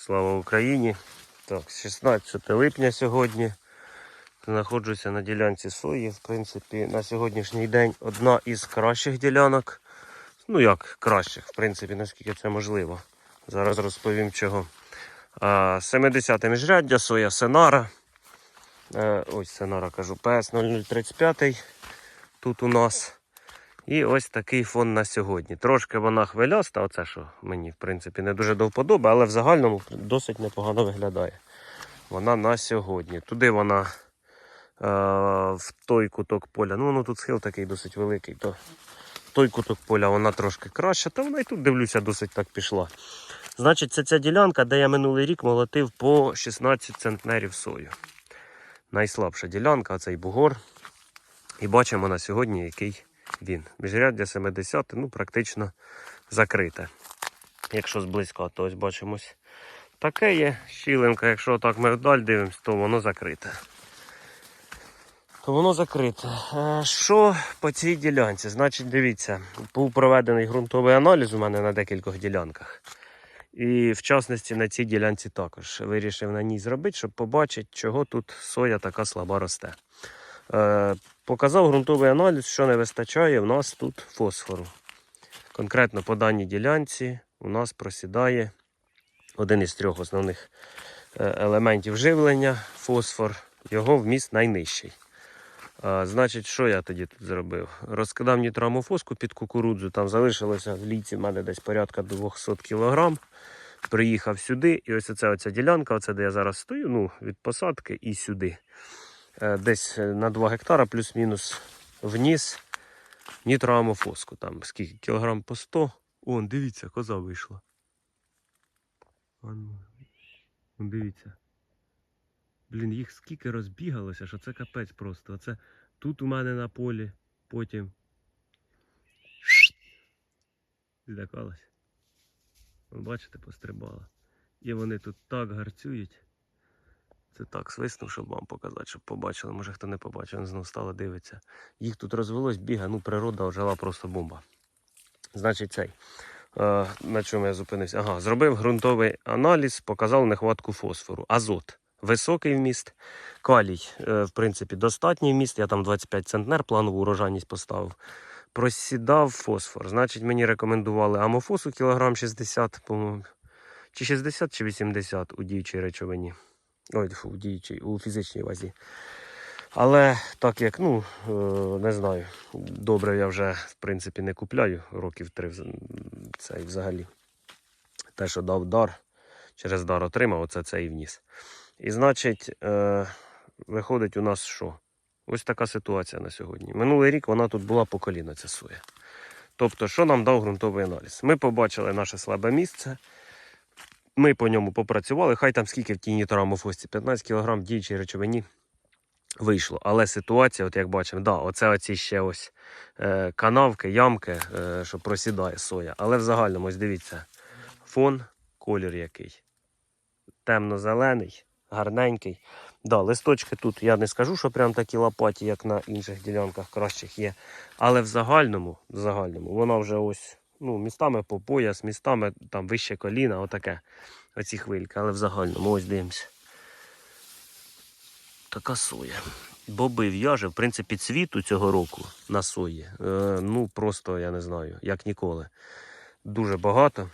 Слава Україні! Так, 16 липня сьогодні. Знаходжуся на ділянці сої. В принципі, на сьогоднішній день одна із кращих ділянок. Ну як кращих, в принципі, наскільки це можливо. Зараз розповім чого. А, 70 міжряддя, соя Сенара. Е, ось Сенара кажу, ПС 0035 тут у нас. І ось такий фон на сьогодні. Трошки вона хвиляста, оце що мені в принципі не дуже до але в загальному досить непогано виглядає. Вона на сьогодні. Туди вона е, в той куток поля. Ну, воно тут схил такий досить великий. То в той куток поля вона трошки краща, та вона і тут дивлюся, досить так пішла. Значить, це ця ділянка, де я минулий рік молотив по 16 центнерів сою. Найслабша ділянка, оцей бугор. І бачимо на сьогодні, який він. Міжряддя 70, ну практично закрите. Якщо зблизька, то ось бачимось. Таке є щілинка, якщо так ми вдаль дивимося, то воно закрите. То воно закрите. Е, Що по цій ділянці? Значить, дивіться, був проведений ґрунтовий аналіз у мене на декількох ділянках. І в частності на цій ділянці також вирішив на ній зробити, щоб побачити, чого тут соя така слаба росте. Е, Показав ґрунтовий аналіз, що не вистачає в нас тут фосфору. Конкретно по даній ділянці у нас просідає один із трьох основних е, елементів живлення фосфор. Його вміст найнижчий. Значить, що я тоді тут зробив? Розкидав нітрамофоску під кукурудзу, там залишилося в ліці в мене десь порядка 200 кг. Приїхав сюди, і ось оця, оця ділянка, оце де я зараз стою, ну, від посадки і сюди. Е, Десь на 2 гектара плюс-мінус вніс нітроамофоску. Там скільки? Кілограм по 100. О, дивіться, коза вийшла. А ну, дивіться. Блін, їх скільки розбігалося, що це капець просто. Оце тут у мене на полі, потім. Злякалась. Бачите, пострибала. І вони тут так гарцюють. Це так свиснув, щоб вам показати, щоб побачили. Може хто не побачив, він знову стало дивиться. Їх тут розвелось, біга, ну природа ожила просто бомба. Значить, цей. Е, на чому я зупинився? Ага, зробив ґрунтовий аналіз, показав нехватку фосфору. Азот високий вміст, калій, е, в принципі, достатній вміст. Я там 25 центнер планову урожайність поставив. Просідав фосфор. Значить, мені рекомендували амофосу кілограм 60, по-моєму. Чи 60, чи 80 у діючій речовині. Ой, фу, у діючій, у фізичній вазі. Але так як, ну, е, не знаю, добре я вже в принципі не купляю років три цей взагалі. Те, що дав дар, через дар отримав, оце це і вніс. І значить, е, виходить у нас що? Ось така ситуація на сьогодні. Минулий рік вона тут була по коліна, ця соя. Тобто, що нам дав ґрунтовий аналіз? Ми побачили наше слабе місце. Ми по ньому попрацювали. Хай там скільки в тій нітроамофосці, 15 кг діючій речовині вийшло. Але ситуація, от як бачимо, да, оце оці ще ось е, канавки, ямки, е, що просідає соя. Але в загальному, ось дивіться, фон, колір який. Темно-зелений, гарненький. Да, листочки тут я не скажу, що прям такі лопаті, як на інших ділянках кращих є. Але в загальному, в загальному вона вже ось ну, містами по пояс, містами там вище коліна, отаке. Оці хвильки. Але в загальному ось дивимося. Така соя. Боби в'яже, в принципі, цвіту цього року на сої. Е, ну, просто я не знаю, як ніколи. Дуже багато.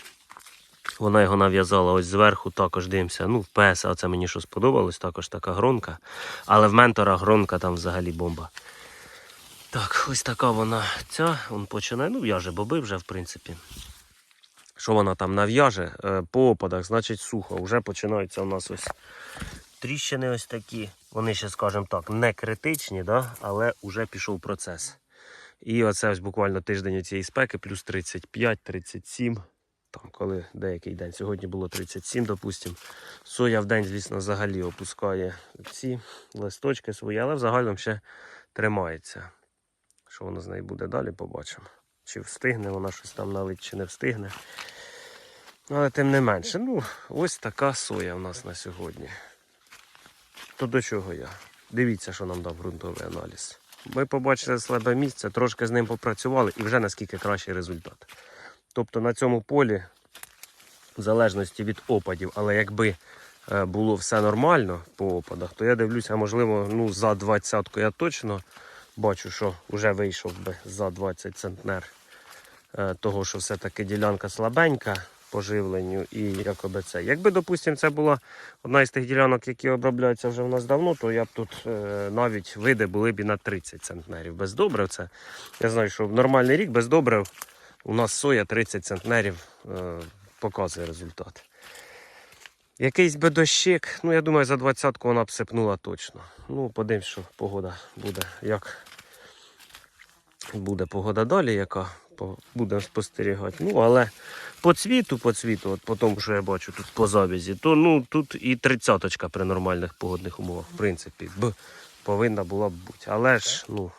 Вона його нав'язала ось зверху, також дивимося. Ну, в ПС, а це мені що сподобалось, також така гронка. Але в ментора гронка там взагалі бомба. Так, ось така вона ця. Он починає. Ну, в'яже боби вже, в принципі. Що вона там нав'яже? Е, По опадах, значить, сухо. Вже починаються у нас ось тріщини ось такі. Вони ще, скажімо так, не критичні, да? але вже пішов процес. І оце ось буквально тиждень цієї спеки, плюс 35-37. Там, коли деякий день. Сьогодні було 37, допустимо. Соя в день, звісно, взагалі опускає ці листочки свої, але в загальному ще тримається. Що воно з нею буде далі, побачимо. Чи встигне вона щось там налить, чи не встигне. Але тим не менше, ну, ось така соя у нас на сьогодні. То до чого я? Дивіться, що нам дав ґрунтовий аналіз. Ми побачили слабе місце, трошки з ним попрацювали і вже наскільки кращий результат. Тобто на цьому полі в залежності від опадів. Але якби е, було все нормально по опадах, то я дивлюся, можливо, ну, за 20 я точно бачу, що вже вийшов би за 20 центнер. Е, Того, що все-таки ділянка слабенька по живленню і якоби це. Якби, допустимо, це була одна із тих ділянок, які обробляються вже в нас давно, то я б тут е, навіть види були б і на 30 центнерів. Без добрив це. Я знаю, що в нормальний рік без добрив у нас соя 30 центнерів е, показує результат. Якийсь би дощик, ну я думаю, за двадцятку вона б сипнула точно. Ну, подивимось, що погода буде. Як буде погода далі, яка будемо спостерігати. Ну, але по цвіту, по цвіту, от по тому, що я бачу тут по забізі, то ну тут і тридцяточка при нормальних погодних умовах, в принципі, б повинна була б бути. Але ж ну,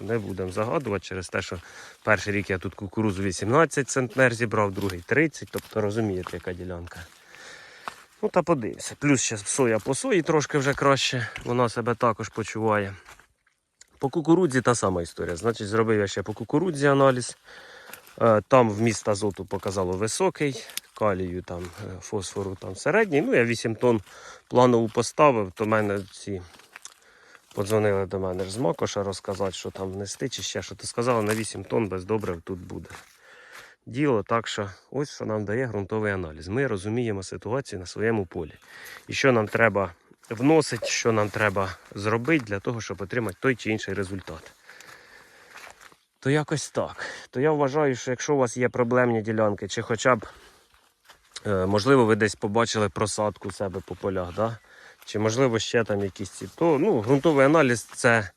не будемо загадувати через те, що перший рік я тут кукурузу 18 центнер зібрав, другий 30, тобто розумієте, яка ділянка. Ну та подивимося. Плюс ще соя по сої трошки вже краще, вона себе також почуває. По кукурудзі та сама історія. Значить, зробив я ще по кукурудзі аналіз. Е, Там вміст азоту показало високий, калію, там, е, фосфору там середній. Ну, я 8 тонн планову поставив, то мене ці подзвонили до мене з Макоша розказати, що там нести чи ще що. То сказали, на 8 тонн без добрив тут буде. Діло так, що ось що нам дає ґрунтовий аналіз. Ми розуміємо ситуацію на своєму полі. І що нам треба вносити, що нам треба зробити для того, щоб отримати той чи інший результат. То якось так. То я вважаю, що якщо у вас є проблемні ділянки, чи хоча б, е, можливо, ви десь побачили просадку себе по полях, да? чи можливо ще там якісь ці, то ну, ґрунтовий аналіз це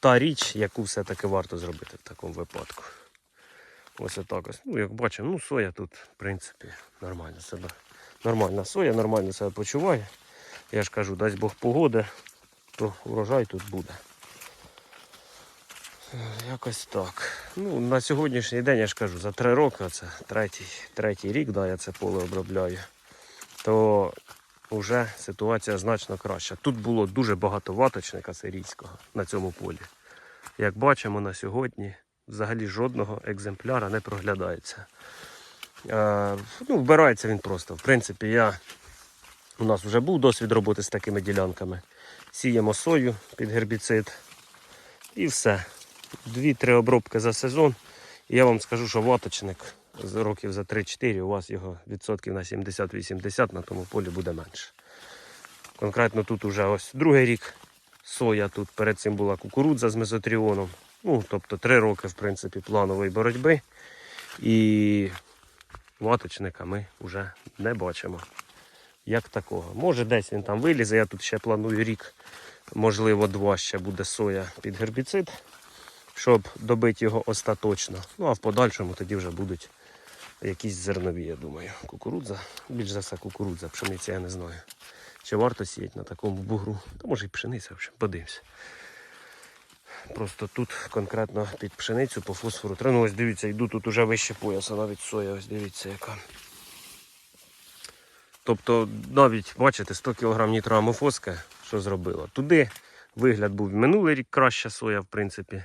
та річ, яку все-таки варто зробити в такому випадку. Ось отак ось. Ну, як бачимо, ну соя тут, в принципі, нормально себе. Нормальна соя, нормально себе почуває. Я ж кажу, дасть Бог погоди, то урожай тут буде. Якось так. Ну, на сьогоднішній день я ж кажу, за три роки, це третій, третій рік, да, я це поле обробляю, то вже ситуація значно краща. Тут було дуже багато ваточника сирійського на цьому полі. Як бачимо на сьогодні, взагалі жодного екземпляра не проглядається. Е, ну, вбирається він просто. В принципі, я, у нас вже був досвід роботи з такими ділянками. Сіємо сою під гербіцид і все. Дві-три обробки за сезон. І я вам скажу, що ваточник з років за 3-4 у вас його відсотків на 70-80 на тому полі буде менше. Конкретно тут уже ось другий рік соя, тут перед цим була кукурудза з мезотріоном. Ну, тобто три роки, в принципі, планової боротьби. І ваточника ми вже не бачимо. Як такого. Може десь він там вилізе. Я тут ще планую рік, можливо, два ще буде соя під гербіцид, щоб добити його остаточно. Ну а в подальшому тоді вже будуть якісь зернові, я думаю. Кукурудза, більш за все кукурудза, пшениця я не знаю. Чи варто сіяти на такому бугру? Та може і пшениця, в общем, подивимось. Просто тут конкретно під пшеницю по фосфору. Ну ось дивіться, йду тут уже вище пояса, навіть соя, ось дивіться яка. Тобто навіть, бачите, 100 кг нітроамофоска, що зробила. Туди вигляд був минулий рік краща соя, в принципі.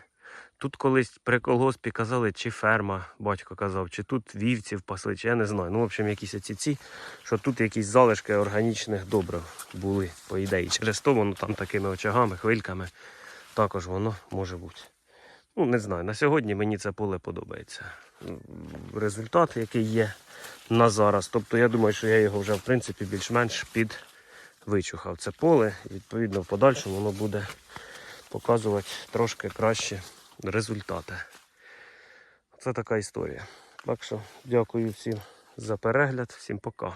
Тут колись при колгоспі казали, чи ферма, батько казав, чи тут вівців пасли, чи я не знаю. Ну, в общем, якісь оці ці, що тут якісь залишки органічних добрив були, по ідеї. Через то воно там такими очагами, хвильками також воно може бути. Ну, не знаю. На сьогодні мені це поле подобається. Результат, який є на зараз. Тобто я думаю, що я його вже в принципі більш-менш під вичухав це поле. І відповідно в подальшому воно буде показувати трошки кращі результати. Це така історія. Так що дякую всім за перегляд, всім пока.